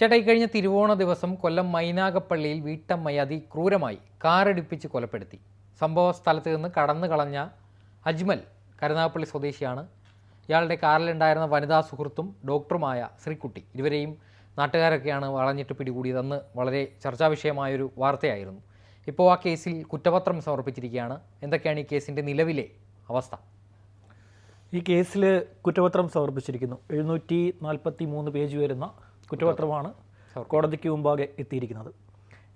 ചേട്ടാ ഈ കഴിഞ്ഞ തിരുവോണ ദിവസം കൊല്ലം മൈനാഗപ്പള്ളിയിൽ വീട്ടമ്മയെ അതിക്രൂരമായി കാറടിപ്പിച്ച് കൊലപ്പെടുത്തി. സംഭവ സ്ഥലത്ത് നിന്ന് കടന്നു കളഞ്ഞ അജ്മൽ കരുനാഗപ്പള്ളി സ്വദേശിയാണ്. ഇയാളുടെ കാറിലുണ്ടായിരുന്ന വനിതാ സുഹൃത്തും ഡോക്ടറുമായ ശ്രീക്കുട്ടി ഇരുവരെയും നാട്ടുകാരൊക്കെയാണ് വളഞ്ഞിട്ട് പിടികൂടിയതെന്ന് വളരെ ചർച്ചാ വിഷയമായൊരു വാർത്തയായിരുന്നു. ഇപ്പോൾ ആ കേസിൽ കുറ്റപത്രം സമർപ്പിച്ചിരിക്കുകയാണ്. എന്തൊക്കെയാണ് ഈ കേസിന്റെ നിലവിലെ അവസ്ഥ? ഈ കേസിൽ കുറ്റപത്രം സമർപ്പിച്ചിരിക്കുന്നു. എഴുന്നൂറ്റി നാൽപ്പത്തി മൂന്ന് പേജ് വരുന്ന കുറ്റപത്രമാണ് കോടതിക്ക് മുമ്പാകെ എത്തിയിരിക്കുന്നത്.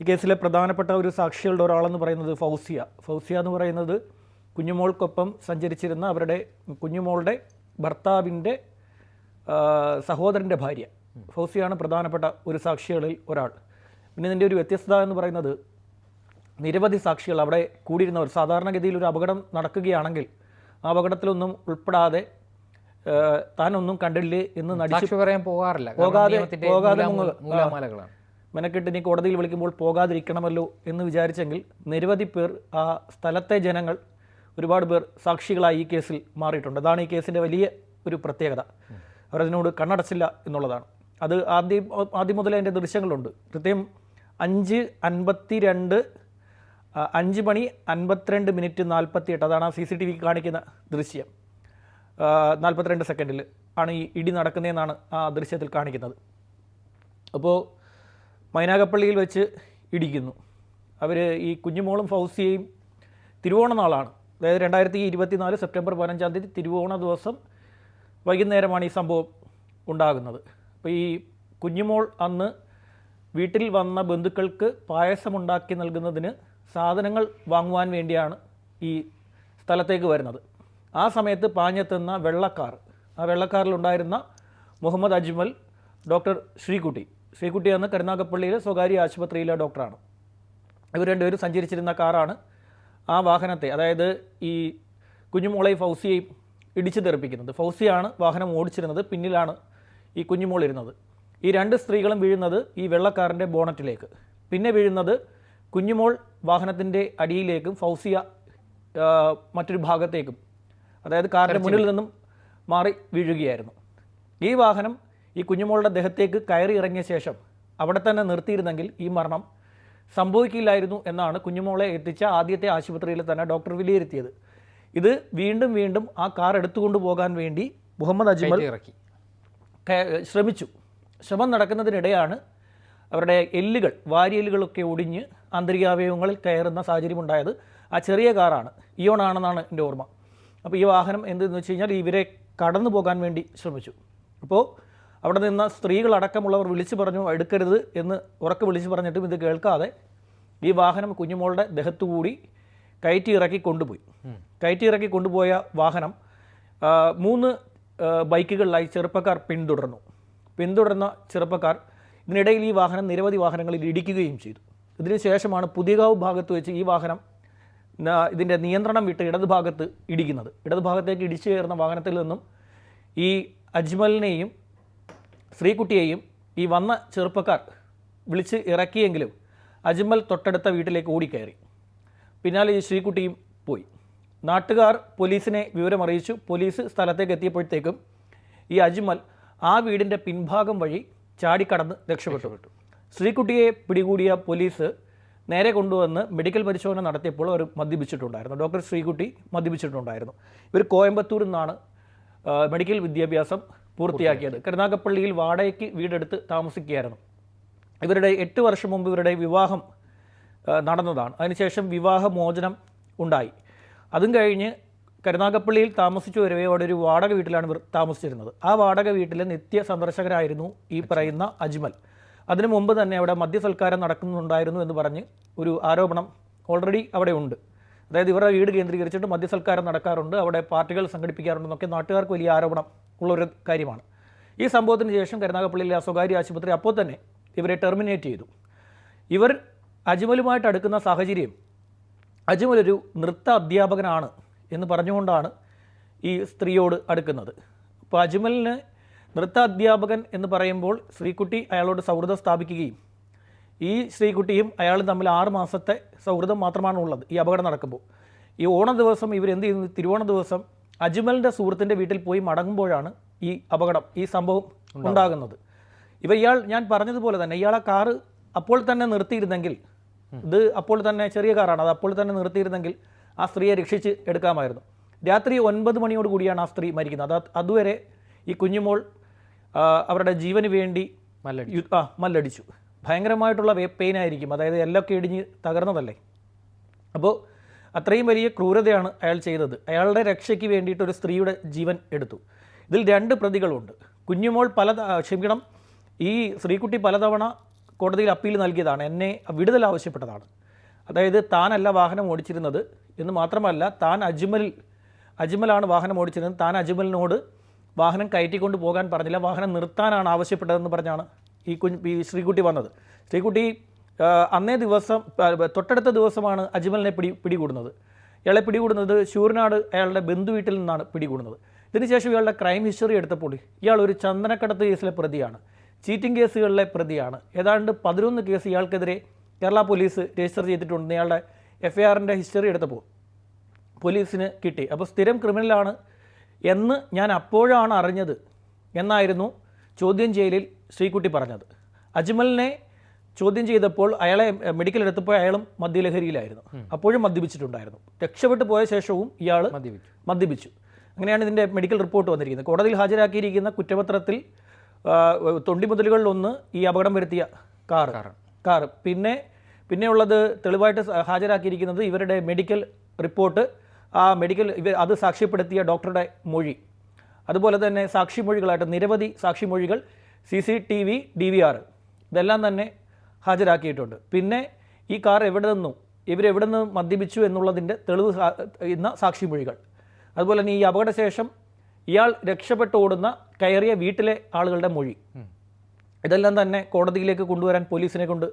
ഈ കേസിലെ പ്രധാനപ്പെട്ട ഒരു സാക്ഷികളുടെ ഒരാളെന്ന് പറയുന്നത് ഫൗസിയ. ഫൗസിയ എന്ന് പറയുന്നത് കുഞ്ഞുമോൾക്കൊപ്പം സഞ്ചരിച്ചിരുന്ന അവരുടെ കുഞ്ഞുമോളുടെ ഭർത്താവിന്റെ സഹോദരന്റെ ഭാര്യ. ഫൗസിയാണ് പ്രധാനപ്പെട്ട ഒരു സാക്ഷികളിൽ ഒരാൾ. പിന്നെ ഇതിന്റെ ഒരു വ്യത്യസ്തത എന്ന് പറയുന്നത് നിരവധി സാക്ഷികൾ അവിടെ കൂടിയിരുന്നവർ. സാധാരണഗതിയിൽ ഒരു അപകടം നടക്കുകയാണെങ്കിൽ ആ അപകടത്തിലൊന്നും ഉൾപ്പെടാതെ താനൊന്നും കണ്ടില്ലേ എന്ന് നടിച്ചു പറയാൻ പോകാറില്ല. പോകാതെ- പോകാതെ. മെനക്കെട്ട് നീ കോടതിയിൽ വിളിക്കുമ്പോൾ പോകാതിരിക്കണമല്ലോ എന്ന് വിചാരിച്ചെങ്കിൽ നിരവധി പേർ ആ സ്ഥലത്തെ ജനങ്ങൾ ഒരുപാട് പേർ സാക്ഷികളായി ഈ കേസിൽ മാറിയിട്ടുണ്ട്. അതാണ് ഈ കേസിന്റെ വലിയ ഒരു പ്രത്യേകത. അവരതിനോട് കണ്ണടച്ചില്ല എന്നുള്ളതാണ്. അത് ആദ്യം ആദ്യം മുതലേ അതിന്റെ ദൃശ്യങ്ങളുണ്ട്. കൃത്യം അഞ്ച് അൻപത്തി രണ്ട് അഞ്ച് മണി അൻപത്തിരണ്ട് മിനിറ്റ് നാൽപ്പത്തി എട്ട് അതാണ് ആ സി സി ടി വി കാണിക്കുന്ന ദൃശ്യം. നാൽപ്പത്തിരണ്ട് സെക്കൻഡിൽ ആണ് ഈ ഇടി നടക്കുന്നതെന്നാണ് ആ ദൃശ്യത്തിൽ കാണിക്കുന്നത്. അപ്പോൾ മൈനാഗപ്പള്ളിയിൽ വെച്ച് ഇടിക്കുന്നു. അവർ ഈ കുഞ്ഞുമോളും ഫൗസിയയും തിരുവോണ നാളാണ്. അതായത് രണ്ടായിരത്തി ഇരുപത്തിനാല് സെപ്റ്റംബർ പതിനഞ്ചാം തീയതി തിരുവോണ ദിവസം വൈകുന്നേരമാണ് ഈ സംഭവം ഉണ്ടാകുന്നത്. അപ്പോൾ ഈ കുഞ്ഞുമോൾ അന്ന് വീട്ടിൽ വന്ന ബന്ധുക്കൾക്ക് പായസമുണ്ടാക്കി നൽകുന്നതിന് സാധനങ്ങൾ വാങ്ങുവാൻ വേണ്ടിയാണ് ഈ സ്ഥലത്തേക്ക് വരുന്നത്. ആ സമയത്ത് പാഞ്ഞെത്തുന്ന വെള്ളക്കാർ ആ വെള്ളക്കാരിലുണ്ടായിരുന്ന മുഹമ്മദ് അജ്മൽ ഡോക്ടർ ശ്രീകുട്ടി. ശ്രീകുട്ടി എന്ന കരുനാഗപ്പള്ളിയിലെ സ്വകാര്യ ആശുപത്രിയിലെ ഡോക്ടറാണ്. ഇവർ രണ്ടുപേരും സഞ്ചരിച്ചിരുന്ന കാറാണ് ആ വാഹനത്തെ അതായത് ഈ കുഞ്ഞുമോളെയും ഫൗസിയെയും ഇടിച്ചു തെറിപ്പിക്കുന്നത്. ഫൗസിയാണ് വാഹനം ഓടിച്ചിരുന്നത് പിന്നിലാണ് ഈ കുഞ്ഞുമോൾ ഇരുന്നത്. ഈ രണ്ട് സ്ത്രീകളും വീഴുന്നത് ഈ വെള്ളക്കാറിന്റെ ബോണറ്റിലേക്ക്. പിന്നെ വീഴുന്നത് കുഞ്ഞുമോൾ വാഹനത്തിന്റെ അടിയിലേക്കും ഫൗസിയ മറ്റൊരു ഭാഗത്തേക്കും. അതായത് കാറിന്റെ മുന്നിൽ നിന്നും മാറി വീഴുകയായിരുന്നു. ഈ വാഹനം ഈ കുഞ്ഞുമോളുടെ ദേഹത്തേക്ക് കയറി ഇറങ്ങിയ ശേഷം അവിടെ തന്നെ നിർത്തിയിരുന്നെങ്കിൽ ഈ മരണം സംഭവിക്കില്ലായിരുന്നു എന്നാണ് കുഞ്ഞുമോളെ എത്തിച്ച ആദ്യത്തെ ആശുപത്രിയിൽ തന്നെ ഡോക്ടർ വിലയിരുത്തിയത്. ഇത് വീണ്ടും വീണ്ടും ആ കാർ എടുത്തുകൊണ്ട് പോകാൻ വേണ്ടി മുഹമ്മദ് അജ്മൽ ഇറക്കി. ശ്രമിച്ചു. ശ്രമം നടക്കുന്നതിനിടെയാണ് അവരുടെ എല്ലുകൾ വാരിയെല്ലുകളൊക്കെ ഒടിഞ്ഞ് ആന്തരികാവയവങ്ങളിൽ കയറുന്ന സാഹചര്യം ഉണ്ടായത് ആ ചെറിയ കാറാണ്. ഇയോൺ ആണെന്നാണ് എന്റെ ഓർമ്മ. അപ്പോൾ ഈ വാഹനം എന്തെന്ന് വെച്ച് കഴിഞ്ഞാൽ ഇവരെ കടന്നു പോകാൻ വേണ്ടി ശ്രമിച്ചു. അപ്പോൾ അവിടെ നിന്ന സ്ത്രീകളടക്കമുള്ളവർ വിളിച്ചു പറഞ്ഞു എടുക്കരുത് എന്ന് ഉറക്കെ വിളിച്ചു പറഞ്ഞിട്ടും ഇത് കേൾക്കാതെ ഈ വാഹനം കുഞ്ഞുമോളുടെ ദേഹത്തുകൂടി കയറ്റി ഇറക്കി കൊണ്ടുപോയി. കയറ്റി ഇറക്കി കൊണ്ടുപോയ വാഹനം മൂന്ന് ബൈക്കുകളിലായി ചെറുപ്പക്കാർ പിന്തുടർന്നു. പിന്തുടർന്ന ചെറുപ്പക്കാർ ഇതിനിടയിൽ ഈ വാഹനം നിരവധി വാഹനങ്ങളിൽ ഇടിക്കുകയും ചെയ്തു. ഇതിനുശേഷമാണ് പുതിയകാവ് ഭാഗത്ത് വെച്ച് ഈ വാഹനം ഇതിന്റെ നിയന്ത്രണം വിട്ട് ഇടതുഭാഗത്ത് ഇടിക്കുന്നത്. ഇടതുഭാഗത്തേക്ക് ഇടിച്ചു കയറുന്ന വാഹനത്തിൽ നിന്നും ഈ അജ്മലിനെയും ശ്രീകുട്ടിയെയും ഈ വന്ന ചെറുപ്പക്കാർ വിളിച്ച് ഇറക്കിയെങ്കിലും അജ്മൽ തൊട്ടടുത്ത വീട്ടിലേക്ക് ഓടിക്കയറി. പിന്നാലെ ഈ ശ്രീകുട്ടിയും പോയി. നാട്ടുകാർ പോലീസിനെ വിവരമറിയിച്ചു. പോലീസ് സ്ഥലത്തേക്ക് എത്തിയപ്പോഴത്തേക്കും ഈ അജ്മൽ ആ വീടിന്റെ പിൻഭാഗം വഴി ചാടിക്കടന്ന് രക്ഷപ്പെട്ടു. ശ്രീകുട്ടിയെ പിടികൂടിയ പോലീസ് നേരെ കൊണ്ടുവന്ന് മെഡിക്കൽ പരിശോധന നടത്തിയപ്പോൾ അവർ മദ്യപിച്ചിട്ടുണ്ടായിരുന്നു. ഡോക്ടർ ശ്രീകുട്ടി മദ്യപിച്ചിട്ടുണ്ടായിരുന്നു. ഇവർ കോയമ്പത്തൂരിൽ നിന്നാണ് മെഡിക്കൽ വിദ്യാഭ്യാസം പൂർത്തിയാക്കിയത്. കരുനാഗപ്പള്ളിയിൽ വാടകയ്ക്ക് വീടെടുത്ത് താമസിക്കുകയായിരുന്നു. ഇവരുടെ എട്ട് വർഷം മുമ്പ് ഇവരുടെ വിവാഹം നടന്നതാണ്. അതിനുശേഷം വിവാഹമോചനം ഉണ്ടായി. അതും കഴിഞ്ഞ് കരുനാഗപ്പള്ളിയിൽ താമസിച്ചു വരവേ അവിടെ ഒരു വാടക വീട്ടിലാണ് ഇവർ താമസിച്ചിരുന്നത്. ആ വാടക വീട്ടിലെ നിത്യ സന്ദർശകരായിരുന്നു ഈ പറയുന്ന അജ്മൽ. അതിനു മുമ്പ് തന്നെ അവിടെ മദ്യസൽക്കാരം നടക്കുന്നുണ്ടായിരുന്നു എന്ന് പറഞ്ഞ് ഒരു ആരോപണം ഓൾറെഡി അവിടെ ഉണ്ട്. അതായത് ഇവരുടെ വീട് കേന്ദ്രീകരിച്ചിട്ട് മദ്യസൽക്കാരം നടക്കാറുണ്ട് അവിടെ പാർട്ടികൾ സംഘടിപ്പിക്കാറുണ്ടെന്നൊക്കെ നാട്ടുകാർക്ക് വലിയ ആരോപണം ഉള്ളൊരു കാര്യമാണ്. ഈ സംഭവത്തിന് ശേഷം കരുനാഗപ്പള്ളിയിലെ സ്വകാര്യ ആശുപത്രി അപ്പോൾ തന്നെ ഇവരെ ടെർമിനേറ്റ് ചെയ്തു. ഇവർ അജ്മലുമായിട്ട് അടുക്കുന്ന സാഹചര്യം അജ്മൽ ഒരു നൃത്ത അധ്യാപകനാണ് എന്ന് പറഞ്ഞുകൊണ്ടാണ് ഈ സ്ത്രീയോട് അടുക്കുന്നത്. അപ്പോൾ അജ്മലിന് നൃത്ത അധ്യാപകൻ എന്ന് പറയുമ്പോൾ ശ്രീകുട്ടി അയാളോട് സൗഹൃദം സ്ഥാപിക്കുകയും ഈ ശ്രീകുട്ടിയും അയാളും തമ്മിൽ ആറ് മാസത്തെ സൗഹൃദം മാത്രമാണ് ഉള്ളത് ഈ അപകടം നടക്കുമ്പോൾ. ഈ ഓണ ദിവസം ഇവരെന്ത് ചെയ്യുന്നു? തിരുവോണ ദിവസം അജ്മലിന്റെ സുഹൃത്തിന്റെ വീട്ടിൽ പോയി മടങ്ങുമ്പോഴാണ് ഈ അപകടം ഈ സംഭവം ഉണ്ടാകുന്നത്. ഇവ ഇയാൾ ഞാൻ പറഞ്ഞതുപോലെ തന്നെ ഇയാളെ കാറ് അപ്പോൾ തന്നെ നിർത്തിയിരുന്നെങ്കിൽ ഇത് അപ്പോൾ തന്നെ ചെറിയ കാറാണ് അത് അപ്പോൾ തന്നെ നിർത്തിയിരുന്നെങ്കിൽ ആ സ്ത്രീയെ രക്ഷിച്ച് എടുക്കാമായിരുന്നു. രാത്രി ഒൻപത് മണിയോട് കൂടിയാണ് ആ സ്ത്രീ മരിക്കുന്നത്. അത് അതുവരെ ഈ കുഞ്ഞുമോൾ അവരുടെ ജീവന് വേണ്ടി മല്ലടിച്ചു. ആ മല്ലടിച്ചു. ഭയങ്കരമായിട്ടുള്ള പെയിൻ ആയിരിക്കും. അതായത് എല്ലൊക്കെ ഇടിഞ്ഞ് തകർന്നതല്ലേ? അപ്പോൾ അത്രയും വലിയ ക്രൂരതയാണ് അയാൾ ചെയ്തത്. അയാളുടെ രക്ഷയ്ക്ക് വേണ്ടിയിട്ട് ഒരു സ്ത്രീയുടെ ജീവൻ എടുത്തു. ഇതിൽ രണ്ട് പ്രതികളുണ്ട്. കുഞ്ഞുമോൾ പല ക്ഷമിക്കണം. ഈ ശ്രീകുട്ടി പലതവണ കോടതിയിൽ അപ്പീൽ നൽകിയതാണ്. എന്നെ വിടുതൽ ആവശ്യപ്പെട്ടതാണ്. അതായത് താനല്ല വാഹനം ഓടിച്ചിരുന്നത് എന്ന് മാത്രമല്ല താൻ അജ്മൽ അജ്മലാണ് വാഹനം ഓടിച്ചിരുന്നത്. താൻ അജ്മലിനോട് വാഹനം കയറ്റിക്കൊണ്ട് പോകാൻ പറഞ്ഞില്ല. വാഹനം നിർത്താനാണ് ആവശ്യപ്പെട്ടതെന്ന് പറഞ്ഞാണ് ഈ കുഞ്ഞ് ഈ ശ്രീകുട്ടി വന്നത്. ശ്രീകുട്ടി അന്നേ ദിവസം തൊട്ടടുത്ത ദിവസമാണ് അജ്മലിനെ പിടി പിടികൂടുന്നത്. ഇയാളെ പിടികൂടുന്നത് ശൂരനാട് അയാളുടെ ബന്ധു വീട്ടിൽ നിന്നാണ് പിടികൂടുന്നത്. ഇതിനുശേഷം ഇയാളുടെ ക്രൈം ഹിസ്റ്ററി എടുത്തപ്പോൾ ഇയാൾ ഒരു ചന്ദനക്കടത്ത് കേസിലെ പ്രതിയാണ്. ചീറ്റിംഗ് കേസുകളിലെ പ്രതിയാണ്. ഏതാണ്ട് പതിനൊന്ന് കേസ് ഇയാൾക്കെതിരെ കേരള പോലീസ് രജിസ്റ്റർ ചെയ്തിട്ടുണ്ട് ഇയാളുടെ എഫ് ഐ ആറിന്റെ ഹിസ്റ്ററി എടുത്തപ്പോൾ പോലീസിന് കിട്ടി. അപ്പോൾ സ്ഥിരം ക്രിമിനലാണ് എന്ന് ഞാൻ അപ്പോഴാണ് അറിഞ്ഞത് എന്നായിരുന്നു ചോദ്യം ചെയ്യലിൽ ശ്രീകുട്ടി പറഞ്ഞത്. അജ്മലിനെ ചോദ്യം ചെയ്തപ്പോൾ അയാളെ മെഡിക്കൽ എടുത്തപ്പോൾ അയാളും മദ്യലഹരിയിലായിരുന്നു. അപ്പോഴും മദ്യപിച്ചിട്ടുണ്ടായിരുന്നു. രക്ഷപ്പെട്ടു പോയ ശേഷവും ഇയാൾ മദ്യപിച്ചു. മദ്യപിച്ചു. അങ്ങനെയാണ് ഇതിന്റെ മെഡിക്കൽ റിപ്പോർട്ട് വന്നിരിക്കുന്നത്. കോടതിയിൽ ഹാജരാക്കിയിരിക്കുന്ന കുറ്റപത്രത്തിൽ ആ, തൊണ്ടിമുതലുകളിലൊന്ന് ഈ അപകടം വരുത്തിയ കാർ കാർ പിന്നെ പിന്നെയുള്ളത് തെളിവായിട്ട് ഹാജരാക്കിയിരിക്കുന്നത് ഇവരുടെ മെഡിക്കൽ റിപ്പോർട്ട് ആ മെഡിക്കൽ ഇവർ അത് സാക്ഷ്യപ്പെടുത്തിയ ഡോക്ടറുടെ മൊഴി. അതുപോലെ തന്നെ സാക്ഷിമൊഴികളായിട്ട് നിരവധി സാക്ഷിമൊഴികൾ C C T V D V R ഇതെല്ലാം തന്നെ ഹാജരാക്കിയിട്ടുണ്ട്. പിന്നെ ഈ കാർ എവിടെ നിന്നും ഇവരെവിടെ നിന്ന് മദ്യപിച്ചു എന്നുള്ളതിന്റെ തെളിവ് ഇന്ന സാക്ഷിമൊഴികൾ. അതുപോലെ തന്നെ ഈ അപകടശേഷം ഇയാൾ രക്ഷപ്പെട്ട് ഓടുന്ന കയറിയ വീട്ടിലെ ആളുകളുടെ മൊഴി. ഇതെല്ലാം തന്നെ കോടതിയിലേക്ക് കൊണ്ടുവരാൻ പോലീസിനെ കൊണ്ട്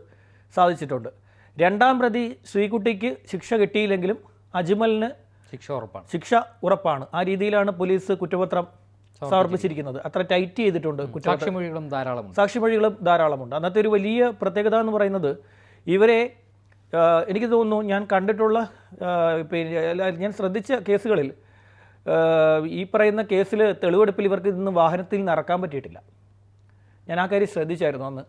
സാധിച്ചിട്ടുണ്ട്. രണ്ടാം പ്രതി ശ്രീകുട്ടിക്ക് ശിക്ഷ കിട്ടിയില്ലെങ്കിലും അജ്മലിന് ശിക്ഷ ഉറപ്പാണ്. ശിക്ഷ ഉറപ്പാണ്. ആ രീതിയിലാണ് പോലീസ് കുറ്റപത്രം സമർപ്പിച്ചിരിക്കുന്നത്. അത്ര ടൈറ്റ് ചെയ്തിട്ടുണ്ട് സാക്ഷിമൊഴികളും ധാരാളമുണ്ട്. സാക്ഷിമൊഴികളും ധാരാളമുണ്ട്. അന്നത്തെ ഒരു വലിയ പ്രത്യേകത എന്ന് പറയുന്നത് ഇവരെ എനിക്ക് തോന്നുന്നു ഞാൻ കണ്ടിട്ടുള്ള പിന്നെ ഞാൻ ശ്രദ്ധിച്ച കേസുകളിൽ ഈ പറയുന്ന കേസിൽ തെളിവെടുപ്പിൽ ഇവർക്ക് ഇന്ന് വാഹനത്തിൽ നിന്ന് ഇറക്കാൻ പറ്റിയിട്ടില്ല. ഞാൻ ആ കാര്യം ശ്രദ്ധിച്ചായിരുന്നു അന്ന്.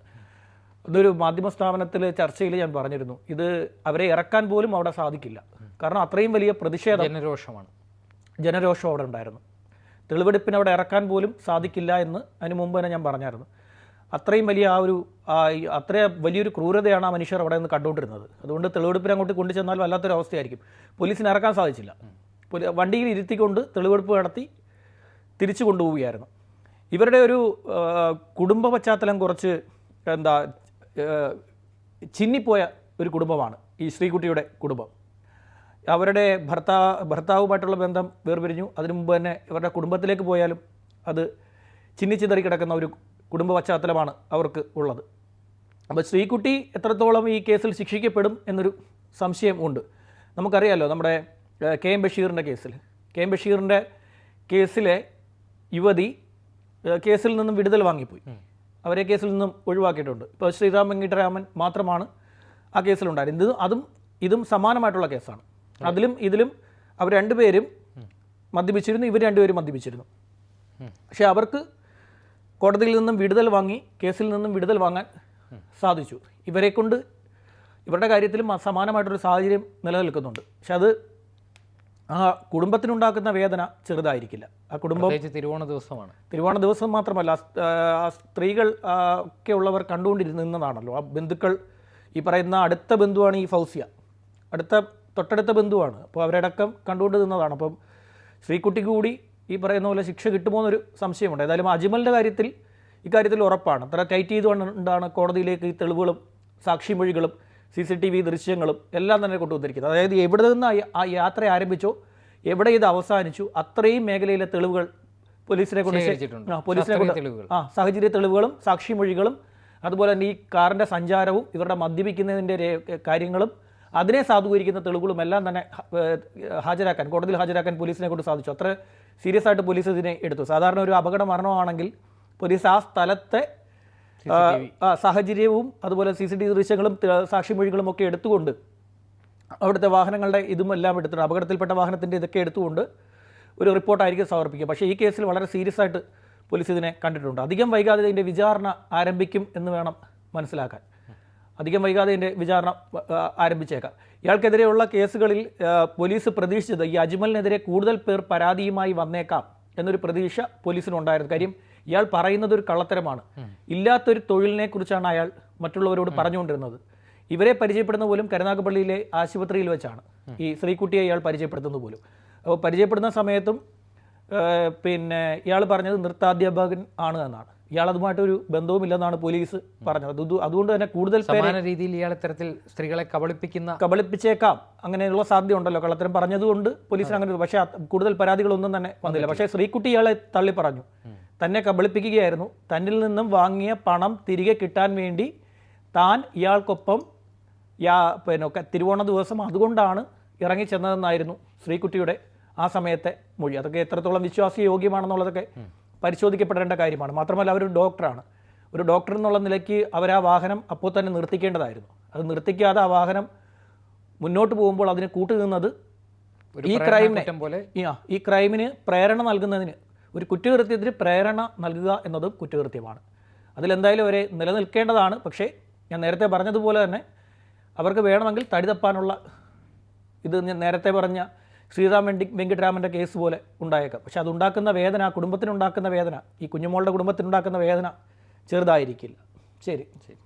അതൊരു മാധ്യമ സ്ഥാപനത്തിൽ ചർച്ചയിൽ ഞാൻ പറഞ്ഞിരുന്നു. ഇത് അവരെ ഇറക്കാൻ പോലും അവിടെ സാധിക്കില്ല. കാരണം അത്രയും വലിയ പ്രതിഷേധം ജനരോഷമാണ്. ജനരോഷം അവിടെ ഉണ്ടായിരുന്നു. തെളിവെടുപ്പിന് അവിടെ ഇറക്കാൻ പോലും സാധിക്കില്ല എന്ന് അതിന് മുമ്പ് തന്നെ ഞാൻ പറഞ്ഞായിരുന്നു. അത്രയും വലിയ ആ ഒരു അത്ര വലിയൊരു ക്രൂരതയാണ് ആ മനുഷ്യർ അവിടെ നിന്ന് കണ്ടുകൊണ്ടിരുന്നത്. അതുകൊണ്ട് തെളിവെടുപ്പിന് അങ്ങോട്ട് കൊണ്ടു ചെന്നാൽ വല്ലാത്തൊരു അവസ്ഥയായിരിക്കും. പോലീസിന് ഇറക്കാൻ സാധിച്ചില്ല. വണ്ടിയിൽ ഇരുത്തിക്കൊണ്ട് തെളിവെടുപ്പ് നടത്തി തിരിച്ചു കൊണ്ടുപോവുകയായിരുന്നു. ഇവരുടെ ഒരു കുടുംബ പശ്ചാത്തലം കുറച്ച് എന്താ ചിന്നിപ്പോയ ഒരു കുടുംബമാണ് ഈ ശ്രീകുട്ടിയുടെ കുടുംബം. അവരുടെ ഭർത്താ ഭർത്താവുമായിട്ടുള്ള ബന്ധം വേർപിരിഞ്ഞു. അതിനു മുമ്പ് തന്നെ ഇവരുടെ കുടുംബത്തിലേക്ക് പോയാലും അത് ചിന്നിച്ചിതറി കിടക്കുന്ന ഒരു കുടുംബ പശ്ചാത്തലമാണ് അവർക്ക് ഉള്ളത്. അപ്പോൾ ശ്രീകുട്ടി എത്രത്തോളം ഈ കേസിൽ ശിക്ഷിക്കപ്പെടും എന്നൊരു സംശയം ഉണ്ട്. നമുക്കറിയാമല്ലോ നമ്മുടെ കെ എം ബഷീറിന്റെ കേസിൽ കെ എം ബഷീറിന്റെ കേസിലെ യുവതി കേസിൽ നിന്നും വിടുതൽ വാങ്ങിപ്പോയി. അവരെ കേസിൽ നിന്നും ഒഴിവാക്കിയിട്ടുണ്ട്. ഇപ്പോൾ ശ്രീറാം വെങ്കിട്ടരാമൻ മാത്രമാണ് ആ കേസിലുണ്ടായിരുന്നത്. ഇത് അതും ഇതും സമാനമായിട്ടുള്ള കേസാണ്. അതിലും ഇതിലും അവർ രണ്ടുപേരും മദ്യപിച്ചിരുന്നു. ഇവർ രണ്ടുപേരും മദ്യപിച്ചിരുന്നു. പക്ഷേ അവർക്ക് കോടതിയിൽ നിന്നും വിടുതൽ വാങ്ങി കേസിൽ നിന്നും വിടുതൽ വാങ്ങാൻ സാധിച്ചു. ഇവരെ കൊണ്ട് ഇവരുടെ കാര്യത്തിലും സമാനമായിട്ടൊരു സാഹചര്യം നിലനിൽക്കുന്നുണ്ട്. പക്ഷെ അത് ആ കുടുംബത്തിനുണ്ടാക്കുന്ന വേദന ചെറുതായിരിക്കില്ല. ആ കുടുംബം തിരുവോണ ദിവസമാണ്. തിരുവോണ ദിവസം മാത്രമല്ല ആ സ്ത്രീകൾ ഒക്കെ ഉള്ളവർ കണ്ടുകൊണ്ടിരുന്നതാണല്ലോ. ആ ബന്ധുക്കൾ ഈ പറയുന്ന അടുത്ത ബന്ധുവാണ് ഈ ഫൗസിയ. അടുത്ത തൊട്ടടുത്ത ബന്ധുവാണ്. അപ്പോൾ അവരടക്കം കണ്ടുകൊണ്ട് നിന്നതാണ് അപ്പം ശ്രീകുട്ടിക്ക് കൂടി ഈ പറയുന്ന പോലെ ശിക്ഷ കിട്ടുമോ എന്നൊരു സംശയമുണ്ട്. ഏതായാലും അജ്മലിന്റെ കാര്യത്തിൽ ഇക്കാര്യത്തിൽ ഉറപ്പാണ്. അത്ര ടൈറ്റ് ചെയ്തുകൊണ്ടാണ് കോടതിയിലേക്ക് ഈ തെളിവുകളും സാക്ഷിമൊഴികളും സി സി ടി വി ദൃശ്യങ്ങളും എല്ലാം തന്നെ കൊണ്ടുവന്നിരിക്കുന്നത്. അതായത് എവിടെ നിന്ന് ആ യാത്ര ആരംഭിച്ചോ എവിടെ ഇത് അവസാനിച്ചു അത്രയും മേഖലയിലെ തെളിവുകൾ പോലീസിനെ കൊണ്ട് പോലീസിനെ കൊണ്ട് തെളിവുകൾ. ആ സാഹചര്യ തെളിവുകളും സാക്ഷിമൊഴികളും അതുപോലെ തന്നെ ഈ കാറിന്റെ സഞ്ചാരവും ഇവരുടെ മദ്യപിക്കുന്നതിന്റെ കാര്യങ്ങളും അതിനെ സാധൂകരിക്കുന്ന തെളിവുകളും എല്ലാം തന്നെ ഹാജരാക്കാൻ കോടതിയിൽ ഹാജരാക്കാൻ പോലീസിനെ കൊണ്ട് സാധിച്ചു. അത്ര സീരിയസ് ആയിട്ട് പോലീസ് ഇതിനെ എടുത്തു. സാധാരണ ഒരു അപകട മരണമാണെങ്കിൽ പോലീസ് ആ സ്ഥലത്തെ സാഹചര്യവും അതുപോലെ സി സി ടി വി ദൃശ്യങ്ങളും സാക്ഷി സാക്ഷിമൊഴികളും ഒക്കെ എടുത്തുകൊണ്ട് അവിടുത്തെ വാഹനങ്ങളുടെ ഇതും എല്ലാം എടുത്തിട്ടുണ്ട്. അപകടത്തിൽപ്പെട്ട വാഹനത്തിന്റെ ഇതൊക്കെ എടുത്തുകൊണ്ട് ഒരു റിപ്പോർട്ടായിരിക്കും സമർപ്പിക്കുക. പക്ഷേ ഈ കേസിൽ വളരെ സീരിയസ് ആയിട്ട് പോലീസ് ഇതിനെ കണ്ടിട്ടുണ്ട്. അധികം വൈകാതെ ഇതിന്റെ വിചാരണ ആരംഭിക്കും എന്ന് വേണം മനസ്സിലാക്കാൻ. അധികം വൈകാതെ ഇതിന്റെ വിചാരണ ആരംഭിച്ചേക്കാം. ഇയാൾക്കെതിരെയുള്ള കേസുകളിൽ പോലീസ് പ്രതീക്ഷിച്ചത് ഈ അജ്മലിനെതിരെ കൂടുതൽ പേർ പരാതിയുമായി വന്നേക്കാം എന്നൊരു പ്രതീക്ഷ പോലീസിനുണ്ടായിരുന്നു. കാര്യം ഇയാൾ പറയുന്നത് ഒരു കള്ളത്തരമാണ്. ഇല്ലാത്തൊരു തൊഴിലിനെ കുറിച്ചാണ് അയാൾ മറ്റുള്ളവരോട് പറഞ്ഞുകൊണ്ടിരുന്നത്. ഇവരെ പരിചയപ്പെടുന്ന പോലും കരുനാഗപ്പള്ളിയിലെ ആശുപത്രിയിൽ വെച്ചാണ്. ഈ ശ്രീകുട്ടിയെ ഇയാൾ പരിചയപ്പെടുത്തുന്നത് പോലും. അപ്പോൾ പരിചയപ്പെടുന്ന സമയത്തും പിന്നെ ഇയാൾ പറഞ്ഞത് നൃത്താധ്യാപകൻ ആണ് എന്നാണ്. ഇയാൾ അതുമായിട്ടൊരു ബന്ധവുമില്ലെന്നാണ് പോലീസ് പറഞ്ഞത്. അത് അതുകൊണ്ട് തന്നെ കൂടുതൽ സമാന രീതിയിൽ ഇയാൾ ഇത്തരത്തിൽ സ്ത്രീകളെ കബളിപ്പിക്കുന്ന കബളിപ്പിച്ചേക്കാം. അങ്ങനെയുള്ള സാധ്യത ഉണ്ടല്ലോ. കള്ളത്തരം പറഞ്ഞതുകൊണ്ട് പോലീസിന് അങ്ങനെ പക്ഷേ കൂടുതൽ പരാതികളൊന്നും തന്നെ വന്നില്ല. പക്ഷേ ശ്രീകുട്ടി ഇയാളെ തള്ളി പറഞ്ഞു തന്നെ കബളിപ്പിക്കുകയായിരുന്നു. തന്നിൽ നിന്നും വാങ്ങിയ പണം തിരികെ കിട്ടാൻ വേണ്ടി താൻ ഇയാൾക്കൊപ്പം യാ പിന്നെ തിരുവോണ ദിവസം അതുകൊണ്ടാണ് ഇറങ്ങിച്ചെന്നതെന്നായിരുന്നു ശ്രീകുട്ടിയുടെ ആ സമയത്തെ മൊഴി. അതൊക്കെ എത്രത്തോളം വിശ്വാസയോഗ്യമാണെന്നുള്ളതൊക്കെ പരിശോധിക്കപ്പെടേണ്ട കാര്യമാണ്. മാത്രമല്ല അവരൊരു ഡോക്ടറാണ്. ഒരു ഡോക്ടർ എന്നുള്ള നിലയ്ക്ക് അവർ ആ വാഹനം അപ്പോൾ തന്നെ നിർത്തിക്കേണ്ടതായിരുന്നു. അത് നിർത്തിക്കാതെ ആ വാഹനം മുന്നോട്ട് പോകുമ്പോൾ അതിന് കൂട്ടുനിന്നത് ഈ ക്രൈമിനെ ഈ ക്രൈമിന് പ്രേരണ നൽകുന്നതിന് ഒരു കുറ്റകൃത്യത്തിന് പ്രേരണ നൽകുക എന്നതും കുറ്റകൃത്യമാണ്. അതിലെന്തായാലും അവരെ നിലനിൽക്കേണ്ടതാണ്. പക്ഷേ ഞാൻ നേരത്തെ പറഞ്ഞതുപോലെ തന്നെ അവർക്ക് വേണമെങ്കിൽ തടി തപ്പാനുള്ള ഇത് ഞാൻ നേരത്തെ പറഞ്ഞ ശ്രീറാം വെങ്കി വെങ്കിട്ടരാമന്റെ കേസ് പോലെ ഉണ്ടായേക്കാം. പക്ഷെ അതുണ്ടാക്കുന്ന വേദന കുടുംബത്തിനുണ്ടാക്കുന്ന വേദന ഈ കുഞ്ഞുമോളുടെ കുടുംബത്തിനുണ്ടാക്കുന്ന വേദന ചെറുതായിരിക്കില്ല. ശരി. ശരി.